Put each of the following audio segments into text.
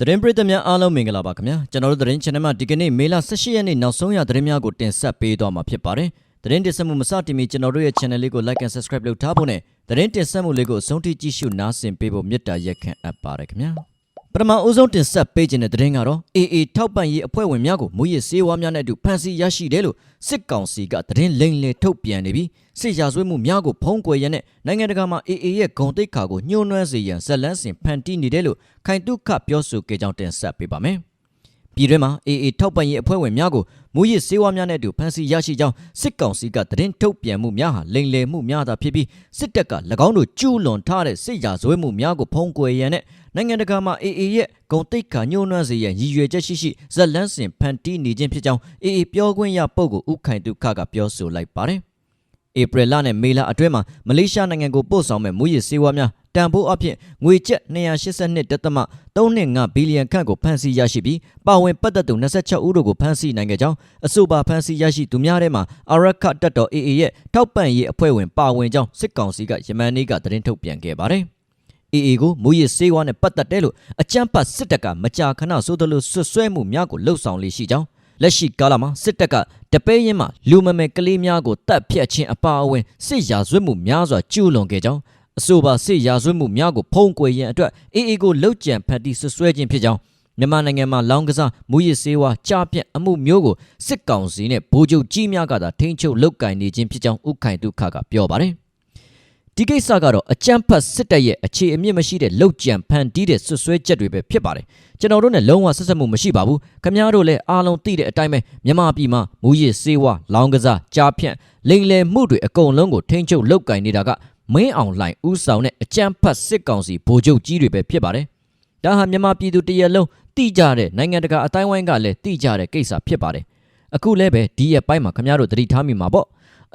သတင်းပရိသတ်များအားလုံးမင်္ဂလာပါခင်ဗျာကျွန်တော်တို့သတင်း channel မှာဒီကနေ့မေလ18ရက်နေ့နောက်ဆုံးရသတင်းများကိုတင်ဆက်ပေးသွားမှာဖြစ်ပါတယ်သတင်းတင်ဆက်မှုမစတင်မီကျွန်တော်တို့ရဲ့ channel လေးကို like and subscribe လုပ်ထားဖို့နဲ့သတင်းတင်ဆက်မှုလေးကိုအဆုံးထိကြည့်ရှုနားဆင်ပေးဖို့မေတ္တာရက်ခံအပ်ပါတယ်ခင်ဗျာ ပထမအဦးဆုံးတင်ဆက်ပေးခြင်းတဲ့သတင်းကတော့ AA ထောက်ပံ့ရေးအဖွဲ့ဝင်များကိုမူရစ်စေဝါများနဲ့အတူဖမ်းဆီးရရှိတယ်လို့စစ်ကောင်စီကသတင်းလိမ်လည်ထုတ်ပြန်နေပြီးစစ်ရာဇဝတ်မှုများကိုဖုံးကွယ်ရတဲ့နိုင်ငံတကာမှာ AA ရဲ့ဂုံတိတ်ခါကိုညှိုးနှွမ်းစေရန်ဇက်လန်းစင်ဖန်တီးနေတယ်လို့ခိုင်တုခပြောဆိုကြကြောင်းတင်ဆက်ပေးပါမယ်။ပြည်တွင်းမှာ AA ထောက်ပံ့ရေးအဖွဲ့ဝင်များကိုမူရစ်စေဝါများနဲ့အတူဖမ်းဆီးရရှိကြောင်းစစ်ကောင်စီကသတင်းထုတ်ပြန်မှုများဟာလိမ်လည်မှုများသာဖြစ်ပြီးစစ်တပ်က၎င်းတို့ကျူးလွန်ထားတဲ့စစ်ရာဇဝတ်မှုများကိုဖုံးကွယ်ရန်နဲ့ နိုင်ငံတကာမှာ AA ရဲ့ဂုံတိတ်ခါညှိုးနှွမ်းစေရန်ရည်ရွယ်ချက်ရှိရှိဇက်လန်းစင်ဖန်တီးနေခြင်းဖြစ်ကြောင်း AA ပြောခွင့်ရပုဂ္ဂိုလ်ဦးခိုင်တုခကပြောဆိုလိုက်ပါတယ်။ဧပြီလနဲ့မေလအတွင်းမှာမလေးရှားနိုင်ငံကိုပို့ဆောင်မဲ့မူရစ်စေဝါများတန်ဖိုးအဖြစ်ငွေကျပ်282.35ဘီလီယံခန့်ကိုဖမ်းဆီးရရှိပြီးပါဝင်ပတ်သက်သူ26ဦးတို့ကိုဖမ်းဆီးနိုင်ခဲ့ကြောင်းအဆိုပါဖမ်းဆီးရရှိသူများထဲမှာအာရခတပ်တော် AA ရဲ့ထောက်ပံ့ရေးအဖွဲ့ဝင်ပါဝင်ကြောင်းစစ်ကောင်စီကယမန်နေ့ကသတင်းထုတ်ပြန်ခဲ့ပါတယ်။ AA ကိုမူရစ်စေဝါနဲ့ပတ်သက်တယ်လို့အကြမ်းဖက်စစ်တပ်ကမကြာခဏဆိုသလိုဆွဆွဲမှုများကိုလှုံ့ဆော်လေးရှိကြောင်းလက်ရှိကာလမှာစစ်တပ်ကတပဲရင်မှလူမမယ်ကလေးများကိုတပ်ဖြတ်ခြင်းအပါအဝင်စစ်ရာဇဝတ်မှုများစွာကျူးလွန်ခဲ့ကြောင်းအဆိုပါစစ်ရာဇဝတ်မှုများကိုဖုံးကွယ်ရန်အတွက် AA ကိုလှုပ်ကြံဖန်တီးဆွဆွဲခြင်းဖြစ်ကြောင်းမြန်မာနိုင်ငံမှာလောင်းကစားမူရစ်စေးဝါကြားပြန့်အမှုမျိုးကိုစစ်ကောင်စီနဲ့ဗိုလ်ချုပ်ကြီးများကသာထိန်းချုပ်လုပ်ကင်နေခြင်းဖြစ်ကြောင်းဥခိုင်ဒုက္ခကပြောပါတယ် ဒီကိစ္စကတော့အကြမ်းဖက်စစ်တပ်ရဲ့အခြေအမြစ်မရှိတဲ့လောက်ကြံဖန်တီးတဲ့ဆွဆွဲချက်တွေပဲဖြစ်ပါတယ်ကျွန်တော်တို့နဲ့လုံးဝဆက်ဆက်မှုမရှိပါဘူးခင်ဗျားတို့လည်းအားလုံးသိတဲ့အတိုင်းပဲမြန်မာပြည်မှာမူရစ်စေးဝါလောင်းကစားကြားဖြန့်လိမ်လည်မှုတွေအကုန်လုံးကိုထိန်းချုပ်လုပ်ကင်နေတာကမင်းအောင်လှိုင်ဥဆောင်တဲ့အကြမ်းဖက်စစ်ကောင်စီဗိုလ်ချုပ်ကြီးတွေပဲဖြစ်ပါတယ်ဒါဟာမြန်မာပြည်သူတရက်လုံးတိကြတဲ့နိုင်ငံတကာအတိုင်းဝိုင်းကလည်းတိကြတဲ့ကိစ္စဖြစ်ပါတယ်အခုလည်းပဲဒီရက်ပိုင်းမှာခင်ဗျားတို့သတိထားမိမှာပေါ့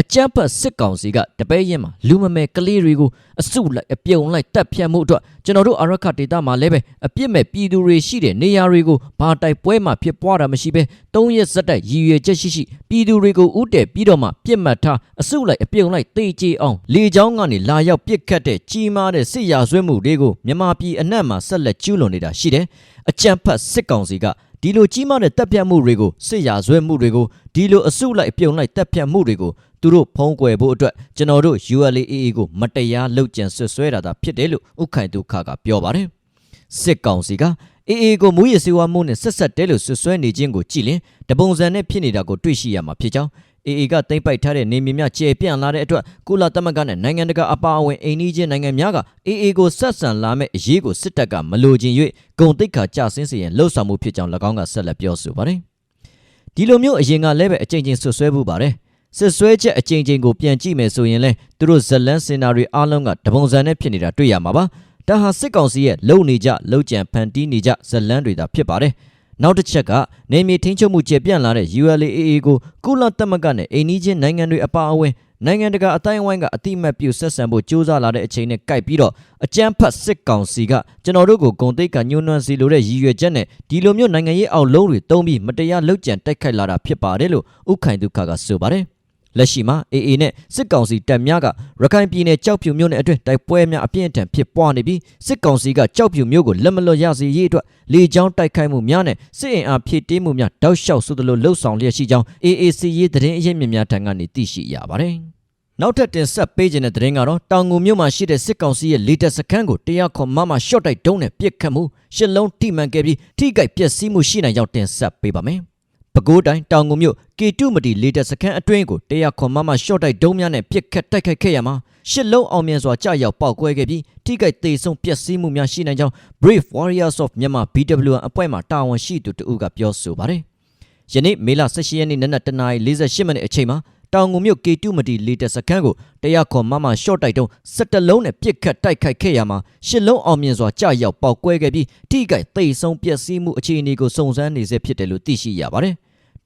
အကြမ်းဖက်စစ်ကောင်စီကတပဲရင်မှာလူမမယ်ကလေးတွေကိုအစုလိုက်အပြုံလိုက်တပ်ဖြတ်မှုအတွက်ကျွန်တော်တို့အာရခဒေတာမှာလည်းပဲအပြစ်မဲ့ပြည်သူတွေရှိတဲ့နေရာတွေကိုဘာတိုက်ပွဲမှာဖြစ်ပွားတာမရှိပဲသုံးရက်စက်တိုက်ရည်ရွယ်ချက်ရှိရှိပြည်သူတွေကိုဥတည်ပြီးတော့မှပြစ်မှတ်ထားအစုလိုက်အပြုံလိုက်တေးကြေအောင်လေချောင်းကနေလာရောက်ပြစ်ခတ်တဲ့ကြီးမားတဲ့စစ်ရာဇဝတ်မှုတွေကိုမြန်မာပြည်အနှံ့မှာဆက်လက်ကျူးလွန်နေတာရှိတယ်အကြမ်းဖက်စစ်ကောင်စီကဒီလိုကြီးမားတဲ့တပ်ဖြတ်မှုတွေကိုစစ်ရာဇဝတ်မှုတွေကိုဒီလိုအစုလိုက်အပြုံလိုက်တပ်ဖြတ်မှုတွေကို သူတို့ဖုံးကွယ်ဖို့အတွက်ကျွန်တော်တို့ ULAA ကိုမတရားလုပ်ကြံဆွဆွဲတာသာဖြစ်တယ်လို့ဥခိုင်ဒုက္ခကပြောပါတယ်စစ်ကောင်စီက AA ကိုမူရစေဝါမှုနဲ့ဆက်ဆက်တဲလို့ဆွဆွဲနေခြင်းကိုကြည်လင်တပုံစံနဲ့ဖြစ်နေတာကိုတွေ့ရှိရမှာဖြစ်ကြောင်း AA ကတိမ့်ပိုက်ထားတဲ့နေမြေများကျေပြန့်လာတဲ့အတွက်ကုလသမဂ္ဂနဲ့နိုင်ငံတကာအပါအဝင်အိန္ဒိချင်းနိုင်ငံများက AA ကိုဆက်ဆံလာမဲ့အရေးကိုစစ်တပ်ကမလိုချင်၍ဂုံတိတ်ခါကြဆင်းစေရန်လှုံ့ဆော်မှုဖြစ်ကြောင်း၎င်းကဆက်လက်ပြောဆိုပါတယ်ဒီလိုမျိုးအရင်ကလည်းပဲအကြိမ်ကြိမ်ဆွဆွဲမှုပါတယ် စစ်ဆွဲချက်အကြိမ်ကြိမ်ကိုပြန်ကြည့်မယ်ဆိုရင်လဲသူတို့ဇလန်းစင်နာတွေအားလုံးကတပုံစံနဲ့ဖြစ်နေတာတွေ့ရမှာပါဒါဟာစစ်ကောင်စီရဲ့လုံနေကြလုံကြံဖန်တီးနေကြဇလန်းတွေသာဖြစ်ပါတယ်နောက်တစ်ချက်ကနေမြေထင်းချုပ်မှုကျေပြန့်လာတဲ့ ULAA ကိုကုလသမဂ္ဂနဲ့အိန္ဒိချင်းနိုင်ငံတွေအပါအဝင်နိုင်ငံတကာအတိုင်းအဝိုင်းကအတိမတ်ပြုဆက်ဆံဖို့ကြိုးစားလာတဲ့အချိန်နဲ့ကြိုက်ပြီးတော့အကြမ်းဖက်စစ်ကောင်စီကကျွန်တော်တို့ကိုဂုံတိတ်ကညှိုးနှွမ်းစီလိုတဲ့ရည်ရွယ်ချက်နဲ့ဒီလိုမျိုးနိုင်ငံရေးအောက်လုံးတွေတုံးပြီးမတရားလုပ်ကြံတိုက်ခိုက်လာတာဖြစ်ပါတယ်လို့ဥခိုင်ဒုက္ခကဆိုပါတယ် လက်ရှိမှာ AA နဲ့စစ်ကောင်စီတပ်များကရခိုင်ပြည်နယ်ကြောက်ဖြူမြို့နယ်အတွင်းတိုက်ပွဲများအပြင်းအထန်ဖြစ်ပွားနေပြီးစစ်ကောင်စီကကြောက်ဖြူမြို့ကိုလက်မလွတ်ရစေရေးအတွက်လေကြောင်းတိုက်ခိုက်မှုများနဲ့စစ်အင်အားဖြည့်တင်းမှုများတောက်လျှောက်ဆိုသလိုလှုပ်ဆောင်လျက်ရှိကြောင်း AAC ရေးသတင်းအရင်းမြစ်များထံကနေသိရှိရပါတယ်။နောက်ထပ်တင်ဆက်ပေးခြင်းတဲ့သတင်းကတော့တောင်ငူမြို့မှာရှိတဲ့စစ်ကောင်စီရဲ့လေတပ်စခန်းကိုတရားခွန်မမရှော့တိုက်တုံးနဲ့ပစ်ခတ်မှုရှစ်လုံးထိမှန်ခဲ့ပြီးထိခိုက်ပျက်စီးမှုရှိနိုင်ကြောင်းတင်ဆက်ပေးပါမယ်။ ပဲခူးတိုင်းတောင်ငူမြို့ကေတုမတီလေတက်စခန်းအတွင်းကိုတရားခွန်မမရှော့တိုက်ဒုံးများနဲ့ပစ်ခတ်တိုက်ခိုက်ခဲ့ရမှာရှစ်လုံးအောင်မြင်စွာကြာရောက်ပေါက်ကွဲခဲ့ပြီးထိခိုက်သေးဆုံးပျက်စီးမှုများရှိနိုင်ကြောင်း Brave Warriors of Myanmar BWN အဖွဲ့မှတာဝန်ရှိသူတဦးကပြောဆိုပါတယ်။ယနေ့မေလ18ရက်နေ့နနက်09:48မိနစ်အချိန်မှာတောင်ငူမြို့ကေတုမတီလေတက်စခန်းကိုတရားခွန်မမရှော့တိုက်တုံး17လုံးနဲ့ပစ်ခတ်တိုက်ခိုက်ခဲ့ရမှာရှစ်လုံးအောင်မြင်စွာကြာရောက်ပေါက်ကွဲခဲ့ပြီးထိခိုက်သေးဆုံးပျက်စီးမှုအခြေအနေကိုစုံစမ်းနေဆဲဖြစ်တယ်လို့သိရှိရပါတယ်။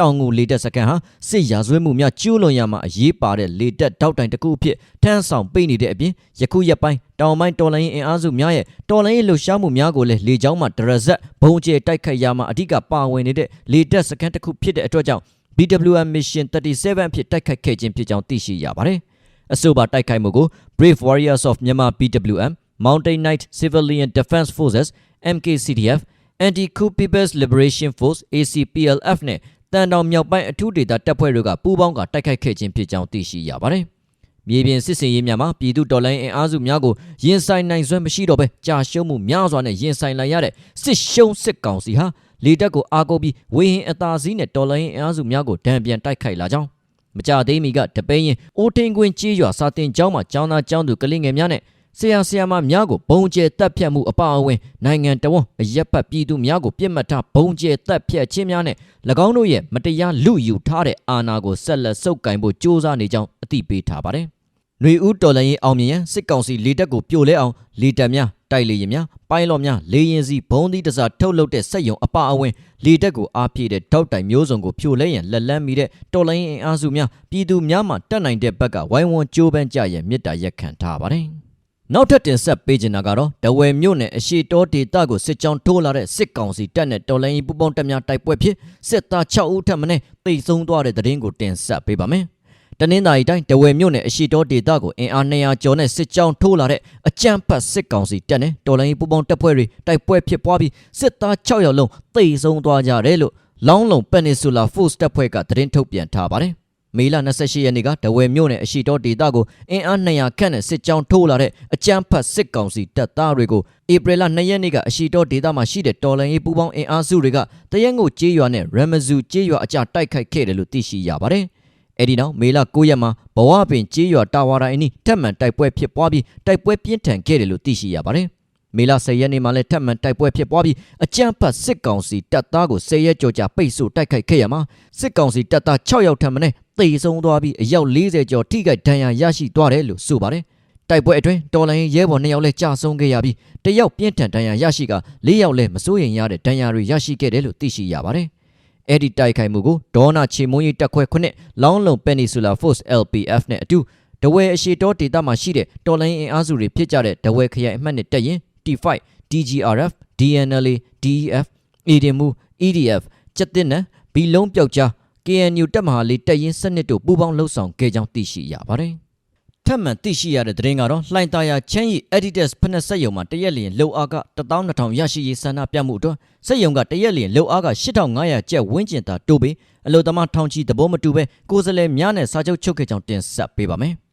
တောင်ငူလေတက်စကန်ဟာစစ်ရာဇဝတ်မှုများကျူးလွန်ရမှာအရေးပါတဲ့လေတက်တောက်တိုင်တစ်ခုအဖြစ်ထမ်းဆောင်ပေးနေတဲ့အပြင်ယခုရက်ပိုင်းတောင်ပိုင်းတော်လိုင်းအင်အားစုများရဲ့တော်လိုင်းလှုပ်ရှားမှုများကိုလည်းလေကြောင်းမှဒရဇက်ဘုံကျဲတိုက်ခိုက်ရမှာအဓိကပါဝင်နေတဲ့လေတက်စကန်တစ်ခုဖြစ်တဲ့အတွက်ကြောင့် BWM Mission 37အဖြစ်တိုက်ခိုက်ခဲ့ခြင်းဖြစ်ကြောင်းသိရှိရပါတယ်။အဆိုပါတိုက်ခိုက်မှုကို Brave Warriors of Myanmar BWM Mountain Knight Civilian Defense Forces MKCDF Anti-Coup People's Liberation Force ACPLF နဲ့ တန်တောင်မြောက်ပိုင်းအထူးဒေသတပ်ဖွဲ့တို့ကပူးပေါင်းကတိုက်ခိုက်ခဲ့ခြင်းဖြစ်ကြောင်းသိရှိရပါတယ်။မြေပြင်စစ်စင်ရေးများမှာပြည်သူတော်လှန်ရေးအင်အားစုများကိုရင်ဆိုင်နိုင်စွမ်းမရှိတော့ဘဲကြာရှုံးမှုများစွာနဲ့ရင်ဆိုင်လိုက်ရတဲ့စစ်ရှုံးစစ်ကောင်စီဟာလေတပ်ကိုအားကိုးပြီးဝေဟင်အသာစီးနဲ့တော်လှန်ရေးအင်အားစုများကိုဒဏ်ပြန်တိုက်ခိုက်လာကြောင်းမကြသေးမီကတပိန်ရင်အိုးထင်းကွင်းကြေးရွာစာတင်ကျောင်းမှာကျောင်းသားကျောင်းသူကလေးငယ်များနဲ့ ဆရာဆရာမများကိုဘုံကျဲတပ်ဖြတ်မှုအပါအဝင်နိုင်ငံတော်ဝန်အရက်ပတ်ပြည်သူများကိုပြစ်မှတ်ထားဘုံကျဲတပ်ဖြတ်ခြင်းများနဲ့၎င်းတို့ရဲ့မတရားလူယူထားတဲ့အာဏာကိုဆက်လက်ဆုပ်ကိုင်ဖို့ကြိုးစားနေကြောင်းအသိပေးထားပါတယ်။ຫນွေဦးတော်လှန်ရေးအောင်မြင်ရန်စစ်ကောင်စီလေတပ်ကိုပြိုလဲအောင်လေတပ်များတိုက်လေရင်များပိုင်းလော့များလေရင်စီဘုံသီးတစားထုတ်လုပ်တဲ့စက်ယုံအပါအဝင်လေတပ်ကိုအားပြည့်တဲ့တောက်တိုင်မျိုးစုံကိုဖြိုလဲရန်လက်လန်းမိတဲ့တော်လိုင်းအင်အားစုများပြည်သူများမှတက်နိုင်တဲ့ဘက်ကဝိုင်းဝန်းကြိုးပမ်းကြရန်မြစ်တာရက်ခံထားပါတယ်။ နောက်ထပ်တင်ဆက်ပေးချင်တာကတော့တဝယ်မြို့နယ်အရှိတောဒေသကိုစစ်ကြောင်းထိုးလာတဲ့စစ်ကောင်စီတပ်နဲ့တော်လိုင်းပူပေါင်းတပ်များတိုက်ပွဲဖြစ်စစ်သား6ဦးထပ်မံတိတ်ဆုံးသွားတဲ့တဲ့ရင်ကိုတင်ဆက်ပေးပါမယ်။တနင်္သာရီတိုင်းတဝယ်မြို့နယ်အရှိတောဒေသကိုအင်အား200ကျော်နဲ့စစ်ကြောင်းထိုးလာတဲ့အကြမ်းဖက်စစ်ကောင်စီတပ်နဲ့တော်လိုင်းပူပေါင်းတပ်ဖွဲ့တွေတိုက်ပွဲဖြစ်ပွားပြီးစစ်သား6ယောက်လုံးတိတ်ဆုံးသွားကြတယ်လို့လောင်းလုံပန်နီဆူလာဖို့စ်တပ်ဖွဲ့ကသတင်းထုတ်ပြန်ထားပါတယ်။ မေလ28ရက်နေ့ကတဝယ်မြို့နယ်အရှိတောဒေသကိုအင်အား200ခန့်နဲ့စစ်ကြောင်းထိုးလာတဲ့အကြမ်းဖက်စစ်ကောင်စီတပ်သားတွေကိုဧပြီလ2ရက်နေ့ကအရှိတောဒေသမှာရှိတဲ့တော်လန်ရေးပူပေါင်းအင်အားစုတွေကတရက်ငိုကျေးရွာနဲ့ရမဇူကျေးရွာအကြတိုက်ခိုက်ခဲ့တယ်လို့သိရှိရပါတယ်။အဲ့ဒီနောက်မေလ9ရက်မှာဘဝပင်ကြေးရွာတာဝါတိုင်းအနီးထပ်မံတိုက်ပွဲဖြစ်ပွားပြီးတိုက်ပွဲပြင်းထန်ခဲ့တယ်လို့သိရှိရပါတယ်။မေလ10ရက်နေ့မှာလည်းထပ်မံတိုက်ပွဲဖြစ်ပွားပြီးအကြမ်းဖက်စစ်ကောင်စီတပ်သားကို10ရက်ကျော်ကြာပိတ်ဆို့တိုက်ခိုက်ခဲ့ရမှာစစ်ကောင်စီတပ်သား6ယောက်ထပ်မံနဲ့ တေဆုံးသွားပြီးအယောက်40ကျော်ထိခိုက်ဒဏ်ရာရရှိသွားတယ်လို့ဆိုပါတယ်။တိုက်ပွဲအတွင်းတော်လိုင်းရဲဘော်2ယောက်လည်းကြာဆုံးခဲ့ရပြီးတယောက်ပြင်းထန်ဒဏ်ရာရရှိက4ယောက်လည်းမစိုးရိမ်ရတဲ့ဒဏ်ရာတွေရရှိခဲ့တယ်လို့သိရှိရပါတယ်။အဲ့ဒီတိုက်ခိုက်မှုကိုဒေါနာချေမွန်းရေးတပ်ခွဲခုနှစ်လောင်းလုံ Peninsula Force LPF နဲ့အတူတဝဲအရှိတောဒေသမှာရှိတဲ့တော်လိုင်းအင်အားစုတွေဖြစ်ကြတဲ့တဝဲခရိုင်အမှတ်နဲ့တက်ရင် T5 DGRF DNLA DEF အီဒင်မူ EDF ကျက်တင်နံဘီလုံးပျောက်ကြား KNU တပ်မဟာလေးတက်ရင်စနစ်တို့ပူးပေါင်းလှုပ်ဆောင်ခဲ့ကြောင်းသိရှိရပါတယ်။ထပ်မံသိရှိရတဲ့သတင်းကတော့လှိုင်သာယာချမ်းရီ Editus ဖက်နဲ့စက်ယုံမှာတရက်လျင်လှုပ်အားက12000ရရှိရေးဆန္ဒပြမှုအတွက်စက်ယုံကတရက်လျင်လှုပ်အားက8500ကျပ်ဝန်းကျင်သာတိုးပြီးအလို့သမားထောင်ချီသဘောမတူပဲကိုယ်စလဲများနဲ့စာချုပ်ချုပ်ခဲ့ကြောင်းတင်ဆက်ပေးပါမယ်။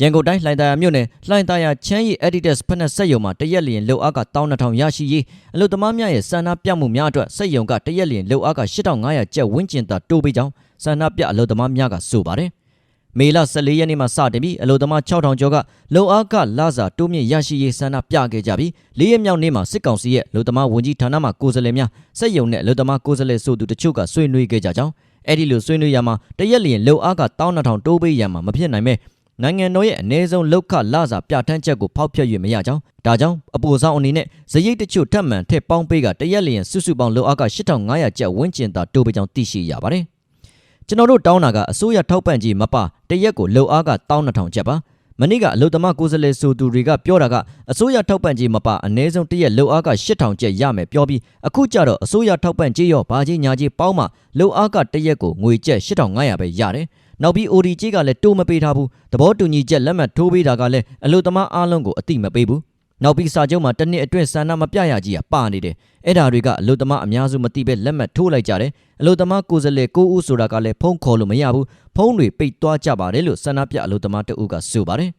ရန်ကုန်တိုင်းလှိုင်သာယာမြို့နယ်လှိုင်သာယာချမ်းရီ Editus ဖက်နဲ့စက်ယုံမှာတရက်လျင်လှုပ်အားက12000ရရှိရေးအလို့သမားများရဲ့ဆန္ဒပြမှုများအတွက်စက်ယုံကတရက်လျင်လှုပ်အားက8500ကျပ်ဝန်းကျင်သာတိုးပြီးကြောင်းဆန္ဒပြအလို့သမားများကဆိုပါတယ်။မေလ14ရက်နေ့မှာစတင်ပြီးအလို့သမား6000ကျော်ကလုံအားကလစာတိုးမြင့်ရရှိရေးဆန္ဒပြခဲ့ကြပြီး၄ရက်မြောက်နေ့မှာစစ်ကောင်စီရဲ့လုံသမားဝန်ကြီးဌာနမှကိုယ်စားလှယ်များစက်ယုံနဲ့လုံသမားကိုယ်စားလှယ်ဆိုသူတချို့ကဆွေးနွေးခဲ့ကြကြောင်းအဲ့ဒီလိုဆွေးနွေးရမှာတရက်လျင်လုံအားက12000တိုးပေးရမှာမဖြစ်နိုင်မဲ့ နိုင်ငံတော်ရဲ့အ ਨੇ ဆုံးလောက်ခလစာပြဋ္ဌာန်းချက်ကိုဖောက်ဖျက်၍မရကြောင်းဒါကြောင့်အပေါ်ဆောင်အနေနဲ့ဇရိတ်တချို့ထပ်မံထည့်ပေါင်းပေးကတရက်လျင်စုစုပေါင်းလောက်အားက8500ကျပ်ဝန်းကျင်သာတိုးပေးကြောင်းသိရှိရပါတယ်။ကျွန်တော်တို့တောင်းတာကအစိုးရထောက်ပံ့ကြေးမပါတရက်ကိုလုံအားက12000ကျပ်ပါမနေ့ကအလုတ္တမကိုယ်စားလှယ်ဆိုသူတွေကပြောတာကအစိုးရထောက်ပံ့ကြေးမပါအနည်းဆုံးတရက်လုံအားက8000ကျပ်ရမယ်ပြောပြီးအခုကျတော့အစိုးရထောက်ပံ့ကြေးရောဘာကြေးညာကြေးပေါင်းမှလုံအားကတရက်ကိုငွေကျပ်8500ပဲရတယ် နောက်ပြီး OD ကြေးကလည်းတိုးမပေးထားဘူးသဘောတူညီချက်လက်မှတ်ထိုးပေးတာကလည်းအလုတ္တမအားလုံးကိုအတိမပေးဘူးနောက်ပြီးစာချုပ်မှာတစ်နှစ်အတွင်းဆန္ဒမပြရကြီးကပါနေတယ်အဲ့ဒါတွေကအလုသမားအများစုမသိပဲလက်မှတ်ထိုးလိုက်ကြတယ်အလုသမားကိုယ်စားလှယ်ကိုဦးဆိုတာကလည်းဖုန်းခေါ်လို့မရဘူးဖုန်းတွေပိတ်သွားကြပါတယ်လို့ဆန္ဒပြအလုသမားတဦးကဆိုပါတယ်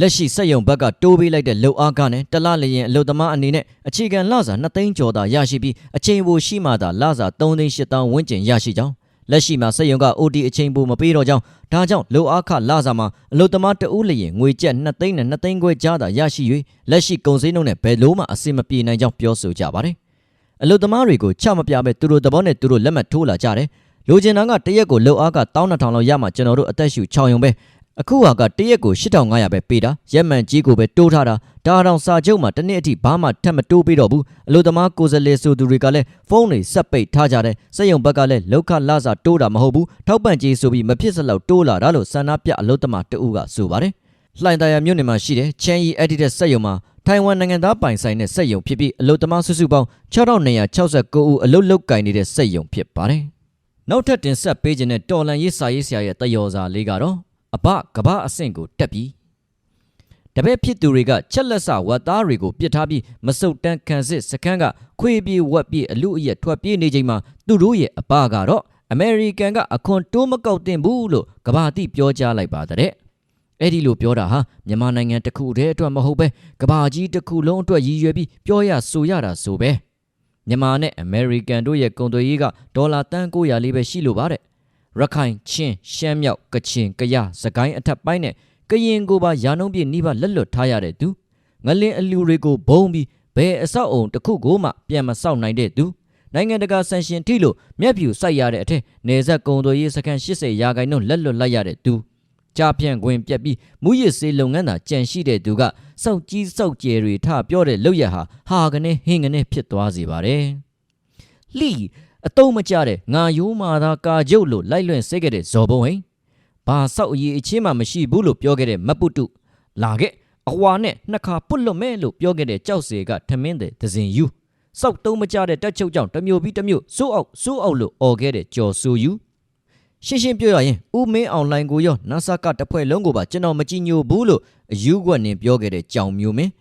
လက်ရှိစက်ယုံဘက်ကတိုးပေးလိုက်တဲ့လုံအားကနဲ့တလလျင်အလုသမားအနေနဲ့အခြေခံလစာ2သိန်းကျော်သာရရှိပြီးအချိန်ပိုရှိမှသာလစာ3သိန်း8တောင်းဝန်းကျင်ရရှိကြောင်း လက်ရှိမှာစက်ယုံက OT အချိန်ပိုမပေးတော့ကြောင်းဒါကြောင့်လိုအားခလာစာမှာအလုသမားတဦးလျင်ငွေကျပ်2သိန်းနဲ့2သိန်းခွဲကြားသာရရှိ၍လက်ရှိကုန်စည်နှုန်းနဲ့ဘယ်လိုမှအဆင်မပြေနိုင်ကြောင်းပြောဆိုကြပါတယ်အလုသမားတွေကိုချမပြပဲသူတို့သဘောနဲ့သူတို့လက်မှတ်ထိုးလာကြတယ်လိုချင်တာကတရက်ကိုလောက်အားက12000လောက်ရမှကျွန်တော်တို့အသက်ရှူ6ရုံပဲ အခုဟာကတရက်ကို8500ပဲပေးတာရက်မှန်ကြီးကိုပဲတိုးထားတာဒါတောင်စာချုပ်မှာတစ်နှစ်အထိဘာမှထပ်မတိုးပေးတော့ဘူးအလို့သမားကိုယ်စားလှယ်ဆိုသူတွေကလည်းဖုန်းတွေဆက်ပိတ်ထားကြတယ်စက်ရုံဘက်ကလည်းလောက်ခလာစာတိုးတာမဟုတ်ဘူးထောက်ပံ့ကြေးဆိုပြီးမဖြစ်စလောက်တိုးလာတာလို့ဆန္ဒပြအလို့သမားတဦးကဆိုပါတယ်လှိုင်သာယာမြို့နယ်မှာရှိတဲ့ချန်ရီအက်ဒီတက်စက်ရုံမှာထိုင်ဝမ်နိုင်ငံသားပိုင်ဆိုင်တဲ့စက်ရုံဖြစ်ပြီးအလို့သမားစုစုပေါင်း6269ဦးအလို့လုတ်ကင်နေတဲ့စက်ရုံဖြစ်ပါတယ်နောက်ထပ်တင်ဆက်ပေးခြင်းတဲ့တော်လန်ရေးစာရေးဆရာရဲ့တယောစာလေးကတော့ အဘကဘာအဆင့်ကိုတက်ပြီးတတပည့်ဖြစ်သူတွေကချက်လက်စဝတ်သားတွေကိုပြစ်ထားပြီးမစုတ်တန်းခံစစ်စခန်းကခွေပြေဝက်ပြေအလူအရက်ထွက်ပြေးနေချိန်မှာသူတို့ရဲ့အပကတော့အမေရိကန်ကအခွန်တိုးမကောက်တင်ဘူးလို့ကဘာတိပြောကြားလိုက်ပါတဲ့အဲ့ဒီလိုပြောတာဟာမြန်မာနိုင်ငံတစ်ခုတည်းအတွက်မဟုတ်ပဲကဘာကြီးတစ်ခုလုံးအတွက်ရည်ရွယ်ပြီးပြောရဆိုရတာဆိုပဲမြန်မာနဲ့အမေရိကန်တို့ရဲ့ကုန်သွယ်ရေးကဒေါ်လာတန်900လေးပဲရှိလို့ပါတဲ့ ရခိုင်ချင်းရှမ်းမြောက်ကချင်ကရစကိုင်းအထက်ပိုင်းနဲ့ကရင်ကိုပါရာနှုံးပြနှိပါလက်လွတ်ထားရတဲ့သူငလင်းအလူတွေကိုဘုံပြီးဘယ်အဆောက်အုံတစ်ခုကိုမှပြန်မဆောက်နိုင်တဲ့သူနိုင်ငံတကာဆန်ရှင်ထိလို့မျက်ဖြူစိုက်ရတဲ့အထက်နေဆက်ကုံသွေးရေးစခန်း80ရာခိုင်နှုန်းလက်လွတ်လိုက်ရတဲ့သူကြားဖြန့်ခွင့်ပြက်ပြီးမူရစ်စေးလုပ်ငန်းသာကြန့်ရှိတဲ့သူကစောက်ကြီးစောက်ကျယ်တွေထပြောတဲ့လောက်ရဟာဟာကနေဟင်းကနေဖြစ်သွားစေပါတယ်။လီ အတုံးမကြတဲ့ငါယိုးမာသာကာကျုပ်လို့လိုက်လွင့်စိတ်ခဲ့တဲ့ဇော်ဘုံဟိန်ဘာဆောက်အရေးအချင်းမှမရှိဘူးလို့ပြောခဲ့တဲ့မပုတုလာခဲ့အဟွာနဲ့နှစ်ခါပုတ်လွတ်မဲ့လို့ပြောခဲ့တဲ့ကြောက်စေကထမင်းတဲ့ဒဇင်ယူစောက်တုံးမကြတဲ့တက်ချုပ်ကြောင့်တစ်မျိုးပြီးတစ်မျိုးစိုးအောက်စိုးအောက်လို့អော်ခဲ့တဲ့ကြော်ဆူယူရှင်းရှင်းပြောရရင်ဦးမင်းအောင်လိုင်ကိုရောနာဆာကတဖွဲ့လုံးကိုပါကျွန်တော်မကြည့်ညိုဘူးလို့အယူကွက်နေပြောခဲ့တဲ့ကြောင်မျိုးမင်း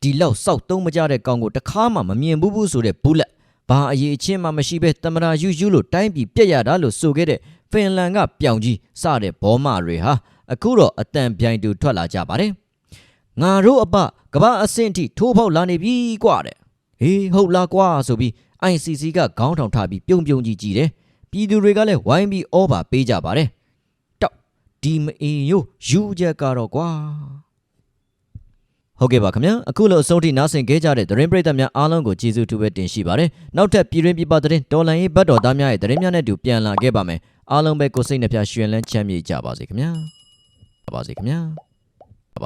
ဒီလောက်စောက်တုံးမကြတဲ့ကောင်ကိုတခါမှမမြင်ဘူးဘူးဆိုတဲ့ဘူးလက် ဘာအရေးအချင်းမှမရှိပဲတမရာယူယူလို့တိုင်းပြည်ပြက်ရတာလို့ဆိုခဲ့တဲ့ဖင်လန်ကပြောင်ကြီးစတဲ့ဘောမတွေဟာအခုတော့အတန်ပြိုင်တူထွက်လာကြပါတယ်ငါတို့အပကဘာအဆင့်ထိထိုးပေါက်လာနေပြီကွာတဲ့ဟေးဟုတ်လားကွာဆိုပြီး ICC ကခေါင်းထောင်ထားပြီးပြုံပြုံကြီးကြည့်တယ်ပြည်သူတွေကလည်းဝိုင်းပြီးဩဘာပေးကြပါတယ်တောက်ဒီမအင်းယိုယူချက်ကတော့ကွာ ဟုတ်ကဲ့ပါခင်ဗျာအခုလိုအဆုံးထိနားဆင်ခဲ့ကြတဲ့သတင်းပရိသတ်များအားလုံးကိုကျေးဇူးတူပဲတင်ရှိပါတယ်နောက်ထပ်ပြည်တွင်းပြည်ပသတင်းတော်လန်ရေးဘတ်တော်သားများရဲ့သတင်းများနဲ့အတူပြန်လာခဲ့ပါမယ်အားလုံးပဲကိုယ်စိတ်နှပြရွှင်လန်းချမ်းမြေ့ကြပါစေခင်ဗျာပါစေခင်ဗျာ